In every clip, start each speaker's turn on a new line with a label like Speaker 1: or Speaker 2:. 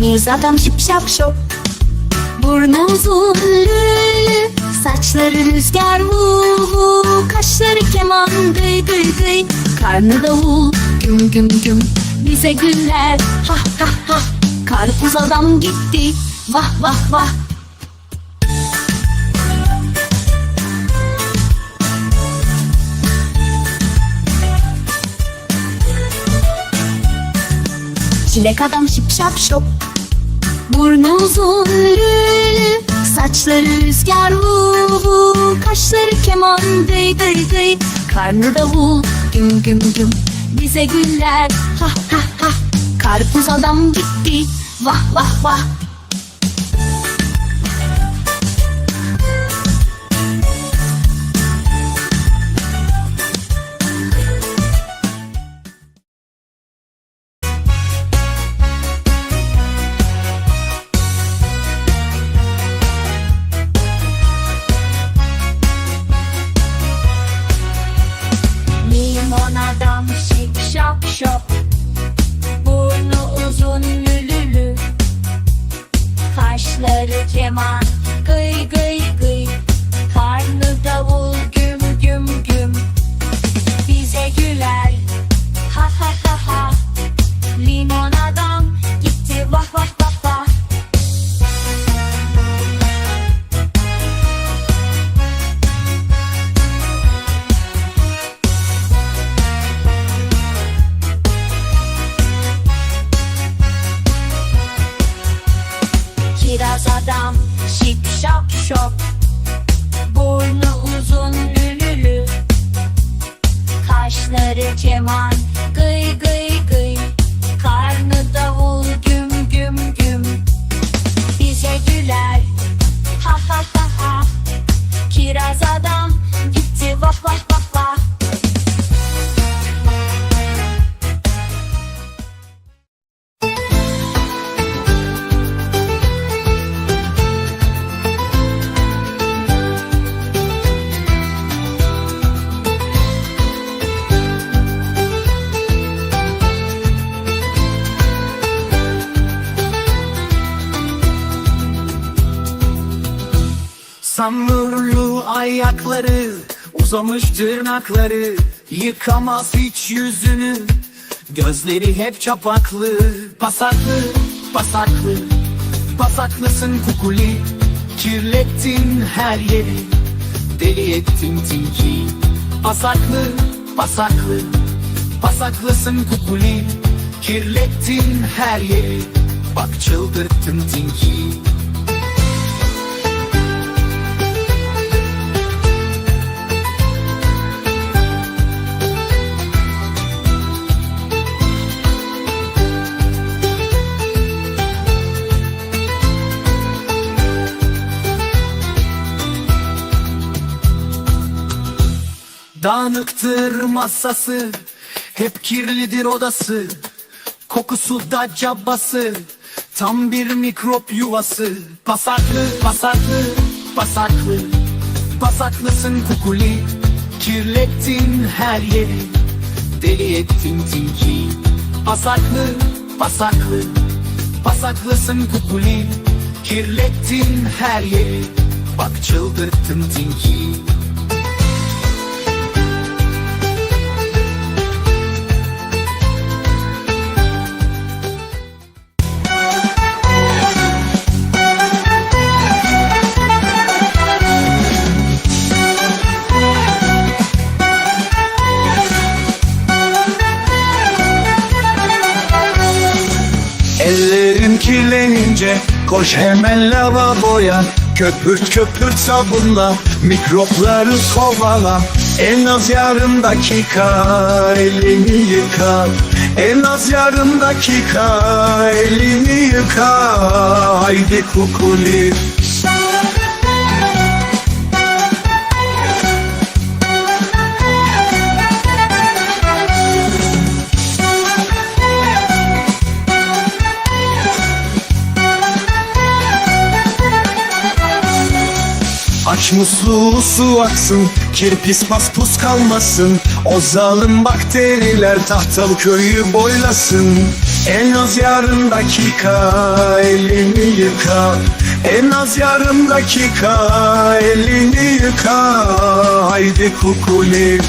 Speaker 1: Deniz adam şıp şap şop. Burnu uzun lülü Saçları rüzgar vu vu. Kaşları keman gıy gıy gıy. Karnı davul güm güm güm. Bize güller ha ha ha. Karpuz adam gitti vah vah vah Çilek adam şıp şap şop. Burnu uzun lülü Saçları rüzgar vu vu Kaşları keman gıy gıy gıy Karnı davul güm güm güm. Bize güller ha ha ha. Karpuz adam gitti vah vah vah Limon adam şip şap şop. Burnu uzun lülülü. Kaşları keman adam şip şap şop. Burnu uzun lülülü Kaşları keman
Speaker 2: Samurlu ayakları Uzamış tırnakları Yıkamaz hiç yüzünü. Gözleri hep çapaklı Pasaklı, pasaklı. Pasaklısın kukuli Kirlettin her yeri. Deli ettin tilki Pasaklı, pasaklı. Pasaklısın kukuli Kirlettin her yeri. Bak çıldırttın tinki Dağınıktır masası Hep kirlidir odası Kokusu da cabası Tam bir mikrop yuvası. Pasaklı, pasaklı, pasaklı Pasaklısın kukuli Kirlettin her yeri. Deli ettin tilki Pasaklı, pasaklı Pasaklısın kukuli Kirlettin her yeri. Bak çıldırttın tinki
Speaker 3: Kirlenince koş hemen lavaboya. Köpürt köpürt sabunla mikropları kovala En az yarım dakika elini yıka. En az yarım dakika elini yıka. Haydi kukuli Aç musluğu su aksın Kirpis paspus kalmasın. O zalim bakteriler tahtalı köyü boylasın. En az yarım dakika elini yıka. En az yarım dakika elini yıka. Haydi kukuli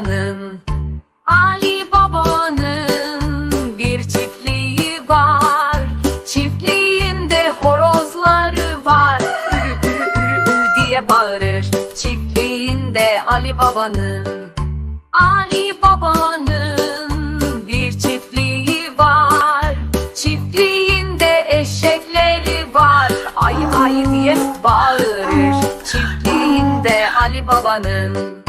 Speaker 1: babanın Ali babanın bir çiftliği var. Çiftliğinde horozları var. Ürü diye bağırır. Çiftliğinde Ali babanın Ali babanın bir çiftliği var. Çiftliğinde eşekleri var. Ay ay diye bağırır. Çiftliğinde Ali babanın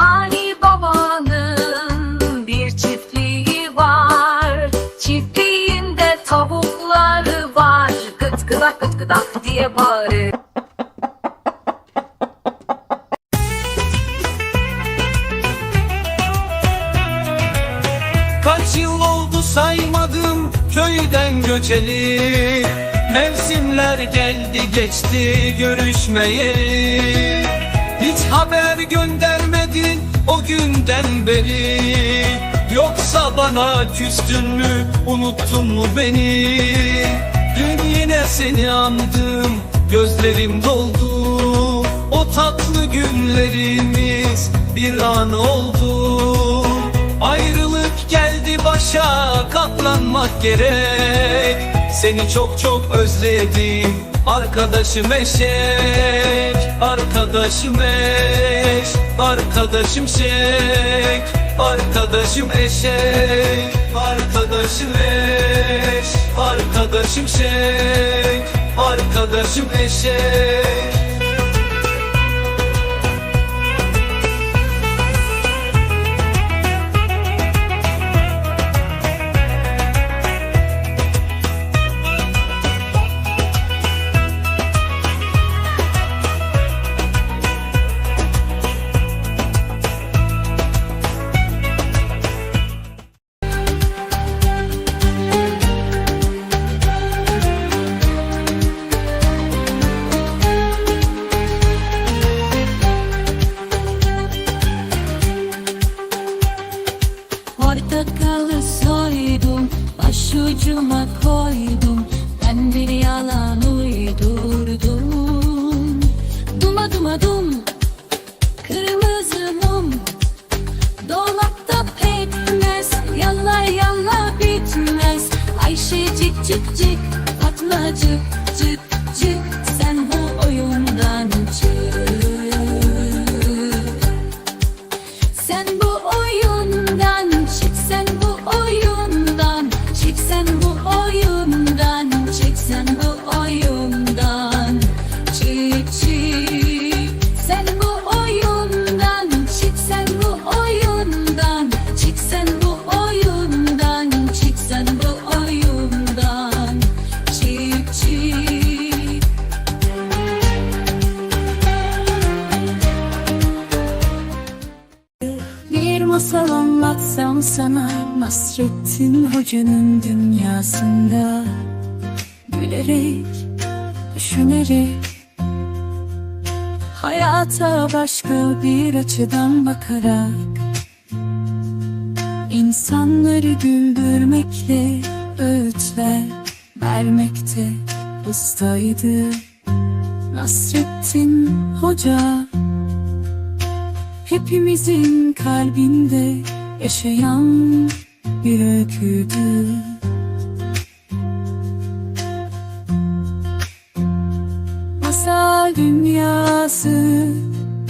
Speaker 1: Ali babanın bir çiftliği var. Çiftliğinde tavukları var. Gıt gıdak gıt gıdak diye bağırır.
Speaker 4: Kaç yıl oldu saymadım köyden göçeli. Mevsimler geldi geçti görüşmeyeli Hiç haber göndermedin o günden beri. Yoksa bana küstün mü unuttun mu beni? Dün yine seni andım gözlerim doldu. O tatlı günlerimiz bir an oldu. Ayrılık geldi başa katlanmak gerek. Seni çok çok özledim Arkadaşım eşek Arkadaşım eş Arkadaşım şek Arkadaşım eşek Arkadaşım eş Arkadaşım şek Arkadaşım eşek
Speaker 5: anlatsam sana Nasrettin Hoca'nın dünyasında Gülerek, düşünerek Hayata başka bir açıdan bakarak İnsanları güldürmekle öğütler vermekte ustaydı. Nasrettin Hoca Hepimizin kalbinde yaşayan bir öyküdü Masal dünyası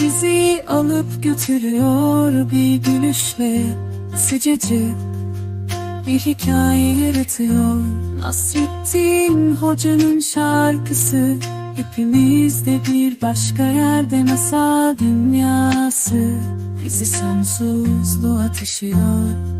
Speaker 5: bizi alıp götürüyor bir gülüşle Sıcacık.
Speaker 1: Bir hikaye yaratıyor. Nasrettin Hoca'nın şarkısı Hepimizde bir başka yerde masal dünyası. Bizi sonsuzluğa taşıyor